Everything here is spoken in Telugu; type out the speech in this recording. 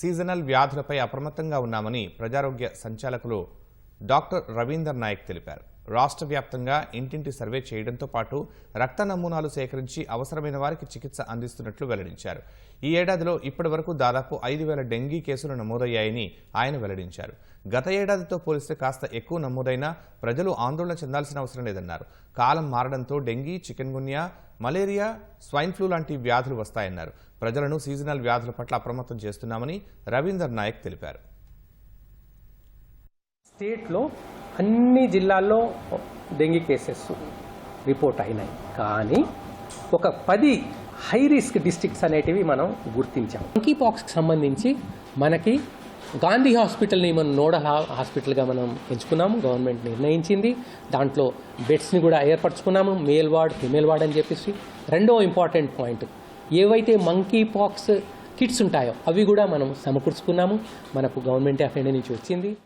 సీజనల్ వ్యాధులపై అప్రమత్తంగా ఉన్నామని ప్రజారోగ్య సంచాలకులు డాక్టర్ రవీందర్ నాయక్ తెలిపారు. రాష్ట్ర వ్యాప్తంగా ఇంటింటి సర్వే చేయడంతో పాటు రక్త నమూనాలు సేకరించి అవసరమైన వారికి చికిత్స అందిస్తున్నట్లు వెల్లడించారు. ఈ ఏడాదిలో ఇప్పటి వరకు దాదాపు ఐదు వేల డెంగీ కేసులు నమోదయ్యాయని ఆయన వెల్లడించారు. గత ఏడాదితో పోలిస్తే కాస్త ఎక్కువ నమోదైనా ప్రజలు ఆందోళన చెందాల్సిన అవసరం లేదన్నారు. కాలం మారడంతో dengue chikungunya malaria swine flu లాంటి వ్యాధులు వస్తాయన్నారు. ప్రజలను సీజనల్ వ్యాధుల పట్ల అప్రమత్తం చేస్తున్నామని రవీందర్ నాయక్ తెలిపారు. స్టేట్లో అన్ని జిల్లాల్లో డెంగీ కేసెస్ రిపోర్ట్ అయినాయి. కానీ ఒక పది హై రిస్క్ డిస్ట్రిక్ట్స్ అనేటివి మనం గుర్తించాం. మంకీ పాక్స్కి సంబంధించి మనకి గాంధీ హాస్పిటల్ని మనం నోడల్ హాస్పిటల్గా మనం ఎంచుకున్నాము గవర్నమెంట్ నిర్ణయించింది. దాంట్లో బెడ్స్ని కూడా ఏర్పరచుకున్నాము మేల్ వార్డ్ ఫిమేల్ వార్డ్ అని చెప్పేసి. రెండో ఇంపార్టెంట్ పాయింట్ ఏవైతే మంకీ పాక్స్ కిట్స్ ఉంటాయో అవి కూడా మనం సమకూర్చుకున్నాము. మనకు గవర్నమెంట్ ఆఫ్ ఇండియా నుంచి వచ్చింది.